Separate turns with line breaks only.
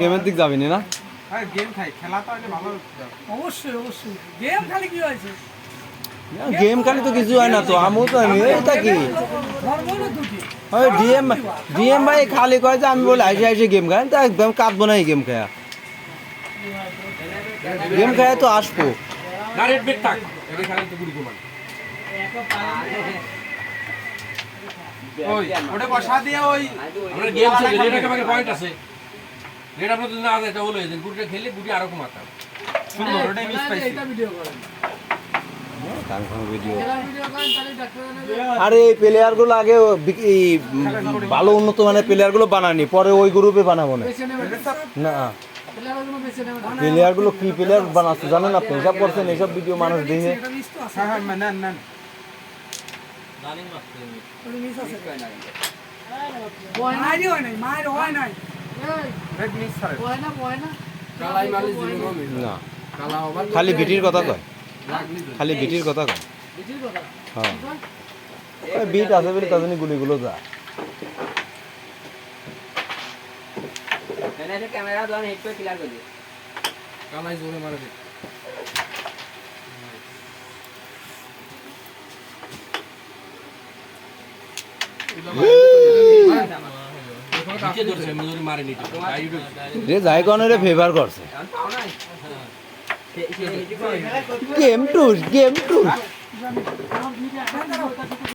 গেমের দিক যাবি না
হ্যাঁ গেম খাই। খেলা তো আগে ভালো
অবশ্যই অবশ্যই। গেম খালি কি হয়েছে?
গেম খালি তো কিছু হয় না তো আমিও তো আমি এইটা কি ওই ডিএম ডিএম ভাই খালি কয় যে আমি বলে আইসে আইসে গেম খাই তা একদম কাঁদবো না এই গেম খেয়া। গেম খেয়া তো আসব।
ওই ওটা বসা দিয়ে ওই আমরা গেম একটা পয়েন্ট আছে। রেড আপনার না হয়ে যায় গুড়িটা খেললে গুড়ি আরও কমাতাম সুন্দর ওটাই মিস পাইছি
এটা ভিডিও করেন। এটা ডাক্তার
আরে এই প্লেয়ারগুলো আগে এই ভালো উন্নত মানের প্লেয়ারগুলো বানানি পরে ওই গ্রুপে বানাবো না। না।
প্লেয়ারের জন্য
প্লেয়ারগুলো কি প্লেয়ার বানাচ্ছে জানেন আপনি? হিসাব করছেন এইসব ভিডিও মানুষ দেখে।
এটা
হ্যাঁ হ্যাঁ
বয় নাই। না বয় না
কালাই মালি জীবন
না।
কালা হবার
খালি বিটির কথা কয়। খালি বিটির কথা কয়। হ্যাঁ। বিট আছে বলে তার গুলিগুলো যা।
ক্যামেরা দোকান হেড করে ক্লিয়ার করে
কালাই জোরে মারে দে।
রে ফেভার করছে। Game two game two